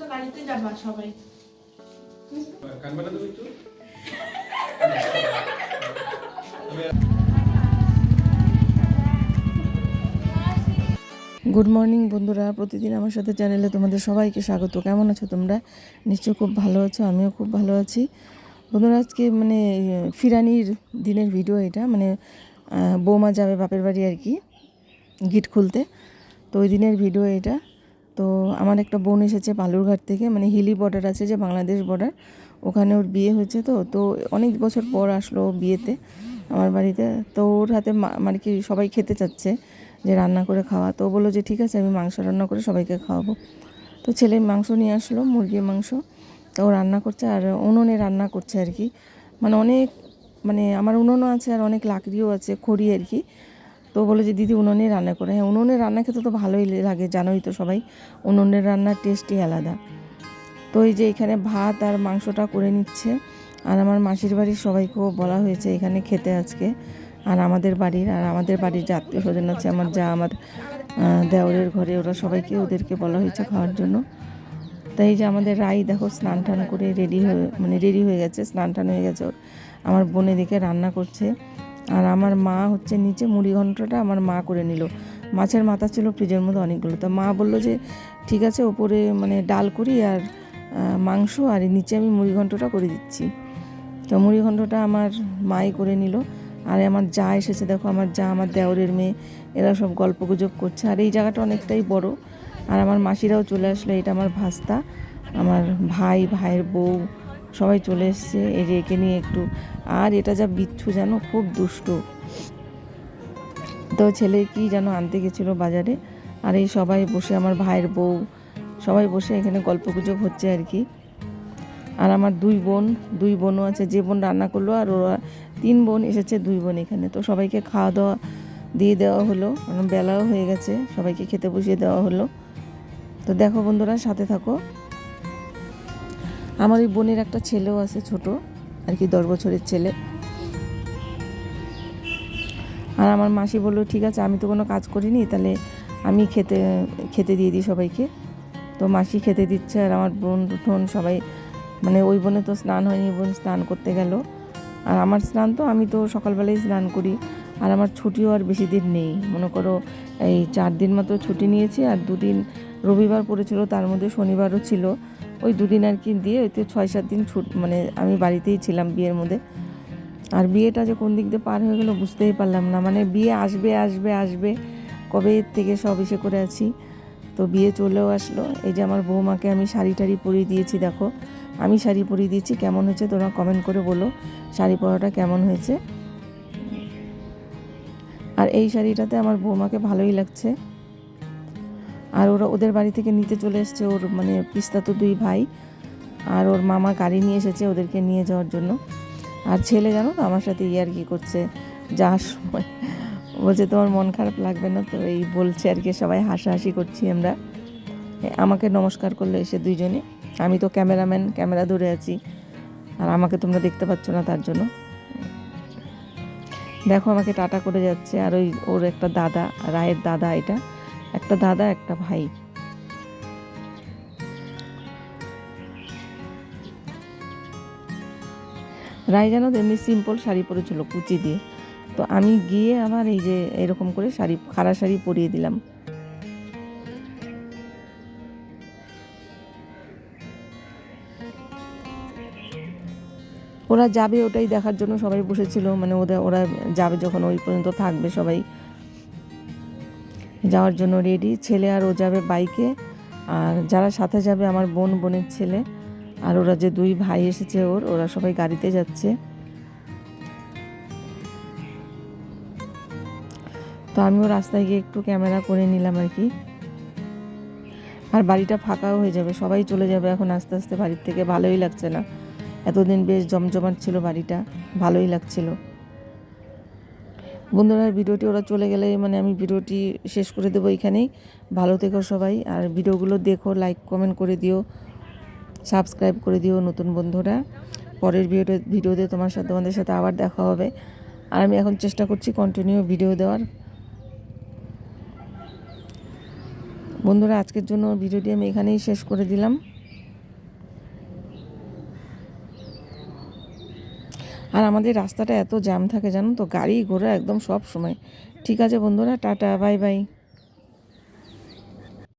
তো গাড়িতে যাবা সবাই। গুড মর্নিং বন্ধুরা প্রতিদিন আমার সাথে চ্যানেলে তোমাদের সবাইকে স্বাগত। কেমন আছো তোমরা? নিশ্চয়ই খুব ভালো আছো আমিও খুব ভালো আছি। বন্ধুরা আজকে মানে ফিরানির দিনের ভিডিও এটা মানে বৌমা যাবে বাপের বাড়ি আর কি গিট খুলতে। তো ওই দিনের ভিডিও এটা। তো আমার একটা বোন এসেছে বালুরঘাট থেকে মানে হিলি বর্ডার আছে যে বাংলাদেশ বর্ডার ওখানে ওর বিয়ে হয়েছে তো তো অনেক বছর পর আসলো বিয়েতে আমার বাড়িতে। তো ওর হাতে মানে কি সবাই খেতে চাচ্ছে যে রান্না করে খাওয়া। তো বলল যে ঠিক আছে আমি মাংস রান্না করে সবাইকে খাওয়াবো। তো ছেলে মাংস নিয়ে আসলো, মুরগির মাংস। তো ও রান্না করছে আর উনুনে রান্না করছে আর কি। মানে অনেক মানে আমার উনুনও আছে আর অনেক লাকড়িও আছে খড়ি আর কি। তো বলে যে, দিদি, উনুনে রান্না করে। হ্যাঁ উনুনে রান্না খেতে তো ভালোই লাগে, জানোই তো সবাই। উনুনের রান্নার টেস্টই আলাদা। তো এই যে, এখানে ভাত আর মাংসটা করে নিচ্ছে। আর আমার মাসির বাড়ির সবাইকেও বলা হয়েছে এখানে খেতে আজকে। আর আমাদের বাড়ির, আর আমাদের বাড়ির যে আত্মীয় স্বজন আছে, আমার যা, আমার দেওরের ঘরে, ওরা সবাইকে ওদেরকে বলা হয়েছে খাওয়ার জন্য। তাই যে, আমাদের রাই দেখো, স্নান টান করে রেডি হয়ে মানে রেডি হয়ে গেছে, স্নান টান হয়ে গেছে ওর। আমার বোনে দিকে রান্না করছে। আর আমার মা হচ্ছে নিচে মুড়ি ঘন্টটা আমার মা করে নিল। মাছের মাথা ছিল ফ্রিজের মধ্যে অনেকগুলো। তো মা বলল যে, ঠিক আছে, ওপরে মানে ডাল করি আর মাংস আর নিচে আমি মুড়ি ঘন্টটা করে দিচ্ছি। তো মুড়ি ঘন্টটা আমার মাই করে নিল। আর আমার যা এসেছে, দেখো আমার যা, আমার দেওরের মেয়ে, এরা সব গল্প গুজব করছে। আর এই জায়গাটা অনেকটাই বড়। আর আমার মাসিরাও চলে আসলো, এটা আমার ভাস্তা। আমার ভাই, ভাইয়ের বউ সবাই চলে এসছে, এই যে একে নিয়ে একটু। আর এটা যা বিচ্ছু যেন খুব দুষ্ট। তো ছেলে কি যেন আনতে গেছিল বাজারে। আর এই সবাই বসে, আমার ভাইয়ের বউ। সবাই বসে এখানে গল্প গুজব হচ্ছে আর কি। আর আমার দুই বোন, দুই বোনও আছে। যে বোন রান্না করল, আর ওরা তিন বোন এসেছে, দুই বোন এখানে। তো সবাইকে খাওয়া দাওয়া দিয়ে দেওয়া হলো। কারণ বেলাও হয়ে গেছে, সবাইকে খেতে বসিয়ে দেওয়া হলো। তো দেখো বন্ধুরা, সাথে থাকো। আমার ওই বোনের একটা ছেলেও আছে ছোট, আর কি দশ বছরের ছেলে। আর আমার মাসি বলল, ঠিক আছে, আমি তো কোনো কাজ করিনি, তাহলে আমি খেতে খেতে দিয়ে দিই সবাইকে। তো মাসি খেতে দিচ্ছে, আর আমার বোন টোন সবাই মানে ওই বোনে তো স্নান হয়নি বোন স্নান করতে গেল। আর আমার স্নান তো, আমি তো সকালবেলায় স্নান করি। আর আমার ছুটিও আর বেশি দিন নেই। মনে করো, এই চার দিন মতো ছুটি নিয়েছি, আর দুদিন রবিবার পড়েছিল, তার মধ্যে শনিবারও ছিল। ওই দুদিন আর কি দিয়ে ওইতে ছয় সাত দিন ছুট মানে আমি বাড়িতেই ছিলাম বিয়ের মধ্যে। আর বিয়েটা যে কোন দিক দিয়ে পার হয়ে গেলো বুঝতেই পারলাম না। মানে বিয়ে আসবে আসবে আসবে, কবে থেকে সব এসে করে আছি। তো বিয়ে চলেও আসলো। এই যে আমার বৌমাকে আমি শাড়ি টাড়ি পরিয়ে দিয়েছি, দেখো। আমি শাড়ি পরিয়ে দিয়েছি, কেমন হয়েছে তোমরা কমেন্ট করে বলো। শাড়ি পরাটা কেমন হয়েছে? আর এই শাড়িটাতে আমার বৌমাকে ভালোই লাগছে। আর ওরা ওদের বাড়ি থেকে নিতে চলে এসছে ওর মানে পিস্তা তো দুই ভাই। আর ওর মামা গাড়ি নিয়ে এসেছে ওদেরকে নিয়ে যাওয়ার জন্য। আর ছেলে জানো তো আমার সাথে ইয়ার কি করছে? যাওয়ার সময়। বলছে, তোমার মন খারাপ লাগবে না? তো এই বলছে আর কি, সবাই হাসাহাসি করছি আমরা। আমাকে নমস্কার করল এসে দুইজনে। আমি তো ক্যামেরাম্যান, ক্যামেরা ধরে আছি। আর আমাকে তোমরা দেখতে পাচ্ছ না তার জন্য। দেখো, আমাকে টাটা করে যাচ্ছে। আর ওই, ওর একটা দাদা, রায়ের দাদা এটা। একটা দাদা, একটা ভাই। রায় জানো তো, এমনি সিম্পল শাড়ি পরেছিল কুচি দিয়ে। তো আমি গিয়ে আবার এই যে এরকম করে শাড়ি খাড়া শাড়ি পরিয়ে দিলাম। ওরা যাবে ওটাই দেখার জন্য সবাই বসেছিল। মানে ওদের, ওরা যাবে যখন ওই পর্যন্ত থাকবে সবাই। যাওয়ার জন্য রেডি ছেলে আর ও যাবে বাইকে আর যারা সাথে যাবে, আমার বোন, বোনের ছেলে। আর ওরা যে দুই ভাই এসেছে ওর, ওরা সবাই গাড়িতে যাচ্ছে। তো আমিও রাস্তায় গিয়ে একটু ক্যামেরা করে নিলাম আর কি। আর বাড়িটা ফাঁকাও হয়ে যাবে, সবাই চলে যাবে এখন আস্তে আস্তে। বাড়ির থেকে ভালোই লাগছে না। এতদিন বেশ জমজমাট ছিল বাড়িটা, ভালোই লাগছিল। বন্ধুরা, ভিডিওটি ওরা চলে গেলে মানে আমি ভিডিওটি শেষ করে দেবো এখানেই। ভালো থেকো সবাই, আর ভিডিওগুলো দেখো লাইক কমেন্ট করে দিও সাবস্ক্রাইব করে দিও নতুন বন্ধুরা। পরের ভিডিও ভিডিওতে তোমার সাথে, তোমাদের সাথে আবার দেখা হবে। আর আমি এখন চেষ্টা করছি কন্টিনিউ ভিডিও দেওয়ার। বন্ধুরা, আজকের জন্য ভিডিওটি আমি এখানেই শেষ করে দিলাম। আর আমাদের রাস্তাটা এত জ্যাম থাকে জানো তো? গাড়ি ঘোড়া একদম সব সময়। ঠিক আছে বন্ধুরা, টাটা, বাই বাই।